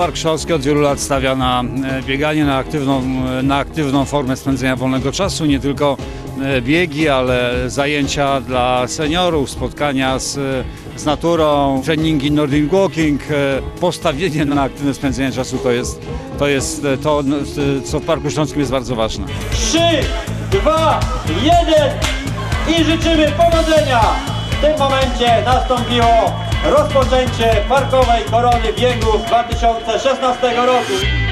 Park Śląski od wielu lat stawia na e, bieganie, na aktywną, e, na aktywną formę spędzenia wolnego czasu, nie tylko e, biegi, ale zajęcia dla seniorów, spotkania z, z naturą, treningi Nordic Walking, postawienie na aktywne spędzenie czasu to jest to, jest to no, co w Parku Śląskim jest bardzo ważne. 3, 2, 1 i życzymy powodzenia! W tym momencie nastąpiło rozpoczęcie Parkowej Korony Biegów 2016 roku.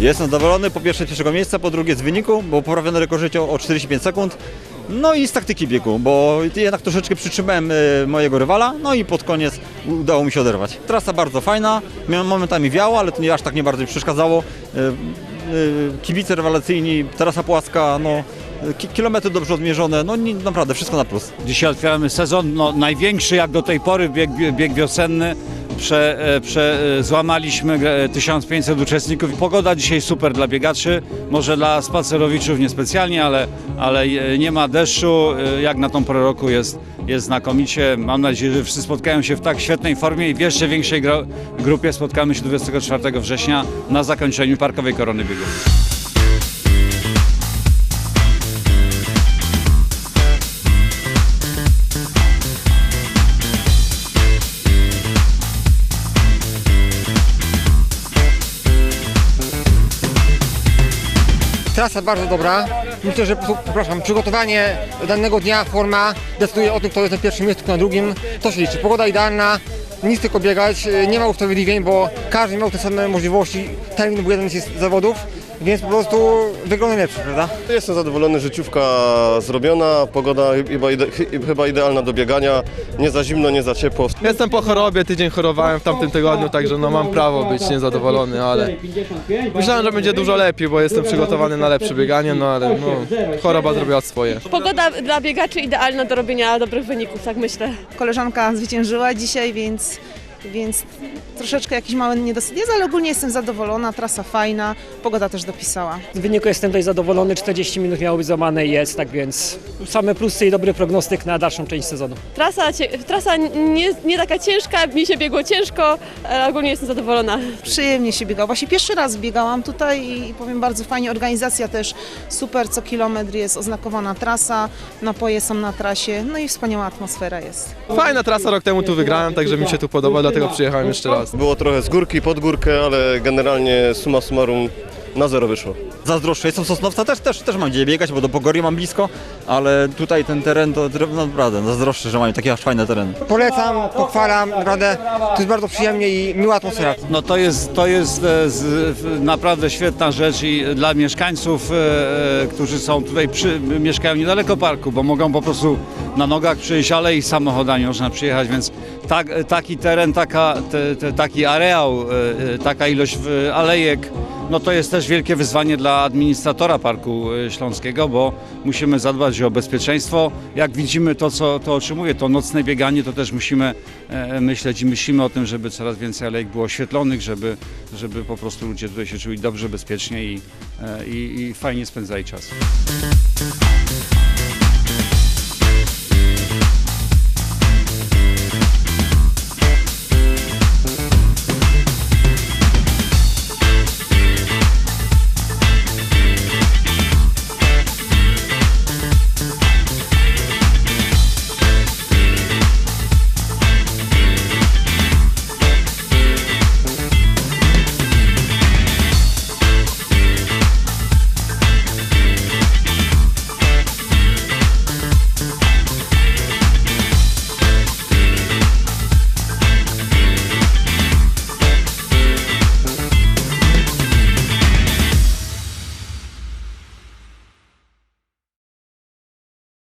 Jestem zadowolony po pierwsze z pierwszego miejsca, po drugie z wyniku, bo poprawiony rekord życia o 45 sekund. No i z taktyki biegu, bo jednak troszeczkę przytrzymałem e, mojego rywala, no i pod koniec udało mi się oderwać. Trasa bardzo fajna, momentami wiało, ale to nie aż tak nie bardzo mi przeszkadzało. E, e, Kibice rewelacyjni, trasa płaska, no ki- kilometry dobrze odmierzone, no nie- naprawdę wszystko na plus. Dzisiaj otwieramy sezon no, największy jak do tej pory, bieg, bieg wiosenny. Prze, e, prze, e, złamaliśmy e, 1500 uczestników. Pogoda dzisiaj super dla biegaczy, może dla spacerowiczów niespecjalnie, ale, ale e, nie ma deszczu. E, Jak na tą porę roku jest, jest znakomicie. Mam nadzieję, że wszyscy spotkają się w tak świetnej formie i w jeszcze większej grupie spotkamy się 24 września na zakończeniu Parkowej Korony Biegów. Trasa bardzo dobra. Myślę, że przepraszam, przygotowanie danego dnia, forma decyduje o tym, kto jest na pierwszym miejscu, kto na drugim. To się liczy. Pogoda idealna, nic tylko biegać, nie ma usprawiedliwień, bo każdy miał te same możliwości. Termin był jeden z zawodów, więc po prostu wygląda lepszy, prawda? Jestem zadowolony, życiówka zrobiona, pogoda chyba, ide, chyba idealna do biegania, nie za zimno, nie za ciepło. Jestem po chorobie, tydzień chorowałem w tamtym tygodniu, także no mam prawo być niezadowolony, ale myślałem, że będzie dużo lepiej, bo jestem przygotowany na lepsze bieganie, no ale no, choroba zrobiła swoje. Pogoda dla biegaczy idealna do robienia dobrych wyników, tak myślę. koleżanka zwyciężyła dzisiaj, więc, więc troszeczkę jakiś mały niedosyt jest, ale ogólnie jestem zadowolona, trasa fajna, pogoda też dopisała. Z wyniku jestem dość zadowolony, 40 minut miało być złamane i jest, tak więc same plusy i dobry prognostyk na dalszą część sezonu. Trasa, trasa nie, nie taka ciężka, mi się biegło ciężko, ale ogólnie jestem zadowolona. Przyjemnie się biegało. Właśnie pierwszy raz biegałam tutaj i powiem bardzo fajnie, organizacja też super, co kilometr jest oznakowana trasa, napoje są na trasie, no i wspaniała atmosfera jest. Fajna trasa, rok temu tu wygrałem, także mi się tu podoba, dlatego przyjechałem jeszcze raz. Było trochę z górki, pod górkę, ale generalnie summa summarum na zero wyszło. Zazdroszczę, jestem Sosnowca, też, też, też mam gdzie biegać, bo do Pogorii mam blisko, ale tutaj ten teren to no, naprawdę zazdroszczę, że mają takie aż fajne tereny. Polecam, pochwalam, naprawdę to jest bardzo przyjemnie i miła atmosfera. No to jest, to jest e, z, w- naprawdę świetna rzecz i dla mieszkańców, e, e, którzy są tutaj, przy, mieszkają niedaleko parku, bo mogą po prostu na nogach przyjść, ale i samochodami można przyjechać, więc tak, taki teren, taka, te, te, taki areał, e, e, taka ilość w- alejek, no to jest też wielkie wyzwanie dla administratora Parku e, Śląskiego, bo musimy zadbać o bezpieczeństwo. Jak widzimy to, co, to o czym mówię, to nocne bieganie, to też musimy e, myśleć i myślimy o tym, żeby coraz więcej alejek było oświetlonych, żeby, żeby po prostu ludzie tutaj się czuli dobrze, bezpiecznie i, e, i, i fajnie spędzali czas.